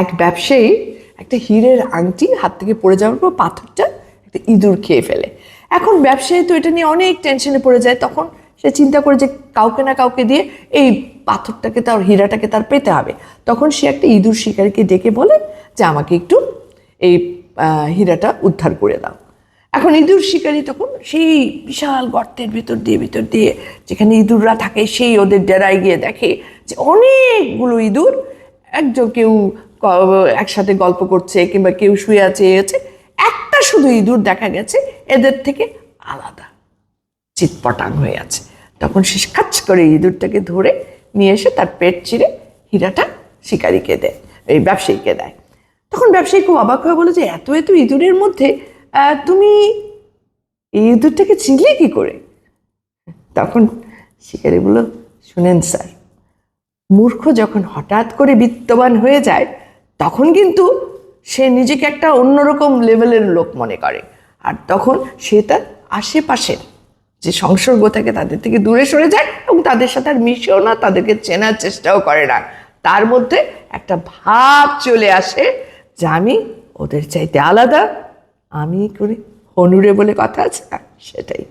এক ব্যবসায়ী একটা হীরের আংটি হাত থেকে পড়ে যাওয়ার পর পাথরটা একটা ইঁদুর খেয়ে ফেলে। এখন ব্যবসায়ী তো এটা নিয়ে অনেক টেনশনে পড়ে যায়। তখন সে চিন্তা করে যে কাউকে না কাউকে দিয়ে এই পাথরটাকে তার, হীরাটাকে তার পেতে হবে। তখন সে একটা ইঁদুর শিকারীকে ডেকে বলে যে, আমাকে একটু এই হীরাটা উদ্ধার করে দাও। এখন ইঁদুর শিকারী তখন সেই বিশাল গর্তের ভিতর দিয়ে ভিতর দিয়ে যেখানে ইঁদুররা থাকে সেই ওদের ডেরায় গিয়ে দেখে যে অনেকগুলো ইঁদুর, একজন কেউ একসাথে গল্প করছে কিংবা কেউ শুয়ে আছে এ আছে একটা শুধু ইঁদুর দেখা গেছে, এদের থেকে আলাদা চিৎপটাং হয়ে আছে। তখন সে কাজ করে ইঁদুরটাকে ধরে নিয়ে এসে তার পেট চিরে হীরাটা শিকারীকে দেয়, এই ব্যবসায়ীকে দেয়। তখন ব্যবসায়ী খুব অবাক হয়ে বলে যে, এত এত ইঁদুরের মধ্যে তুমি এই ইঁদুরটাকে চিনলে কি করে? তখন শিকারী বলল, শুনেন স্যার, মূর্খ যখন হঠাৎ করে বিত্তবান হয়ে যায় তখন কিন্তু সে নিজেকে একটা অন্যরকম লেভেলের লোক মনে করে। আর তখন সে তার আশেপাশের যে সংসর্গ থাকে তাদের থেকে দূরে সরে যায় এবং তাদের সাথে আর মিশেও না, তাদেরকে চেনার চেষ্টাও করে না। তার মধ্যে একটা ভাব চলে আসে যে আমি ওদের চাইতে আলাদা, আমি করি হনুরে বলে কথা আছে? সেটাই।